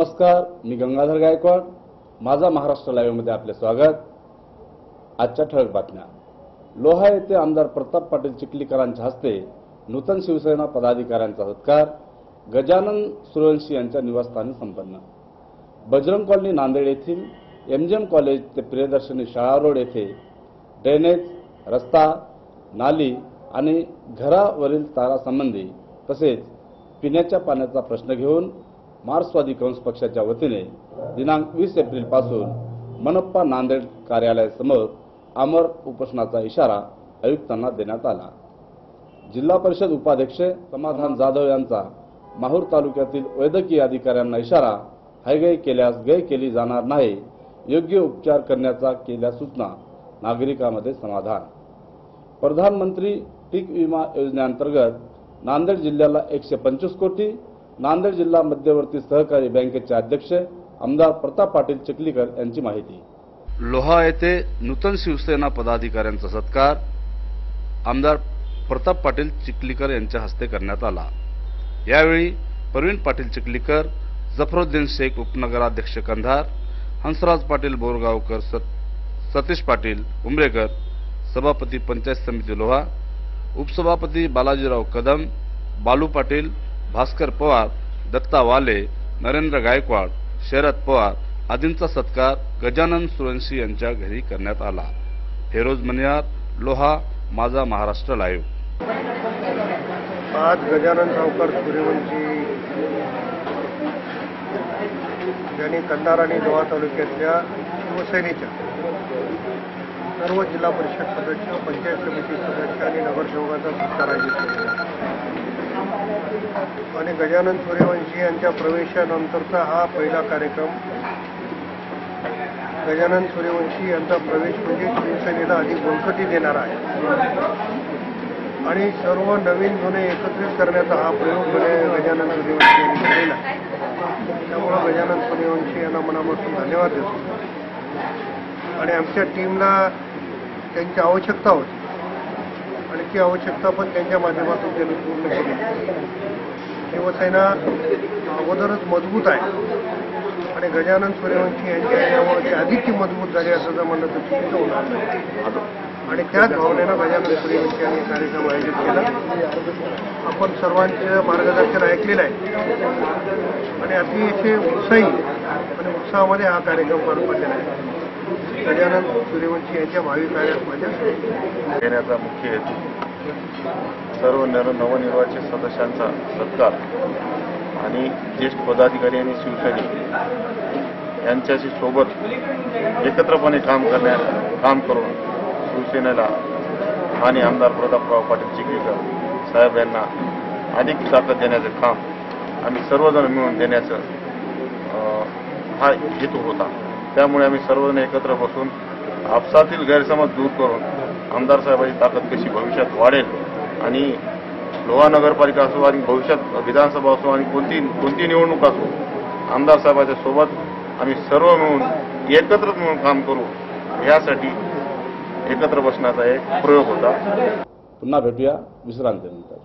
नमस्कार मी गंगाधर गायकवाड. माझा महाराष्ट्र लाईव्हमध्ये आपले स्वागत. आजच्या ठळक बातम्या. लोहा येथे आमदार प्रताप पाटील चिखलीकरांच्या हस्ते नूतन शिवसेना पदाधिकाऱ्यांचा सत्कार गजानन सूर्यवंशी यांच्या निवासस्थानी संपन्न. बजरंग कॉलनी नांदेड येथील एमजीएम कॉलेज ते प्रियदर्शनी शाळा रोड येथे ड्रेनेज रस्ता नाली आणि घरावरील तारासंबंधी तसेच पिण्याच्या पाण्याचा प्रश्न घेऊन मार्क्सवादी कम्युनिस्ट पक्षाच्या वतीने दिनांक वीस एप्रिलपासून मनप्पा नांदेड कार्यालयासमोर अमर उपोषणाचा इशारा आयुक्तांना देण्यात आला. जिल्हा परिषद उपाध्यक्ष समाधान जाधव यांचा माहूर तालुक्यातील वैद्यकीय अधिकाऱ्यांना इशारा हायगय केल्यास गय केली जाणार नाही योग्य उपचार करण्याचा केल्या सूचना नागरिकांमध्ये समाधान. प्रधानमंत्री पीक विमा योजनेअंतर्गत नांदेड जिल्ह्याला एकशे पंचवीस कोटी नांदेड जिल्हा मध्यवर्ती सहकारी बँकेचे अध्यक्ष आमदार प्रताप पाटील चिखलीकर यांची माहिती. लोहा येथे नूतन शिवसेना पदाधिकाऱ्यांचा सत्कार. आमदार प्रताप पाटील चिखलीकर यांच्या हस्ते करण्यात आला. यावेळी प्रवीण पाटील चिखलीकर जफरुद्दीन शेख उपनगराध्यक्ष कंधार हंसराज पाटील बोरगावकर सत- सतीश पाटील उमरेकर सभापती पंचायत समिती लोहा उपसभापती बालाजीराव कदम बालू पाटील भास्कर पवार दत्ता वाले नरेंद्र गायकवाड शरद पवार आदींचा सत्कार गजानन सुरंशी यांच्या घरी करण्यात आला. फेरोज मनियार लोहा माझा महाराष्ट्र लाईव्ह. आज गजानन सावकर सूर्यवंशी यांनी कंधार आणि लोहा तालुक्यातल्या शिवसेनेच्या सर्व जिल्हा परिषद सदस्य पंचायत समिती सदस्य आणि नगरसेवकाचा सत्कार आयोजित केला आणि गजानन सूर्यवंशी यांच्या प्रवेशानंतरचा हा पहिला कार्यक्रम. गजानन सूर्यवंशी यांचा प्रवेश म्हणजे शिवसेनेला अधिक बळकटी देणार आहे. आणि सर्व नवीन जुने एकत्रित करण्याचा हा प्रयोग म्हणजे गजानन सूर्यवंशी यांनी केलेला त्यामुळं गजानन सूर्यवंशी यांना मनापासून धन्यवाद देतो. आणि आमच्या टीमला त्यांची आवश्यकता होती. आणि ती आवश्यकता पण त्यांच्या माध्यमातून त्यांनी पूर्ण केली. शिवसेना अगोदरच मजबूत आहे. आणि गजानन सूर्यवंशी यांच्या यामुळे ती अधिक ती मजबूत झाली असं जर म्हणलं तर चुकीचं होणार नाही. आणि त्याच भावनेनं गजानन सूर्यवंशी यांनी कार्यक्रम आयोजित केला. आपण सर्वांचं मार्गदर्शन ऐकलेलं आहे. आणि अतिशय उत्साही आणि उत्साहामध्ये हा कार्यक्रम पार पडलेला आहे. गजानन सूर्यवंशी यांच्या भावी कार्यात माझ्या देण्याचा मुख्य हेतू सर्व नर नवनिर्वाचित सदस्यांचा सत्कार आणि ज्येष्ठ पदाधिकारी आणि शिवसैनिक यांच्याशी सोबत एकत्रपणे काम करण्या काम करून शिवसेनेला आणि आमदार प्रतापराव पाटील चिखलीकर साहेब यांना अधिक ताकद देण्याचं काम आम्ही सर्वजण मिळून देण्याचं हा हेतू होता. त्यामुळे आम्ही सर्वजण एकत्र बसून आपसातील गैरसमज दूर करून आमदार साहेबांची ताकद कशी भविष्यात वाढेल आणि लोहा नगरपालिका असो आणि भविष्यात विधानसभा असो आणि कोणती कोणती निवडणूक असो आमदार साहेबाच्या सोबत आम्ही सर्व मिळून एकत्र मिळून काम करू यासाठी एकत्र बसण्याचा एक प्रयोग होता. पुन्हा भेटूया विश्रांतीनंतर.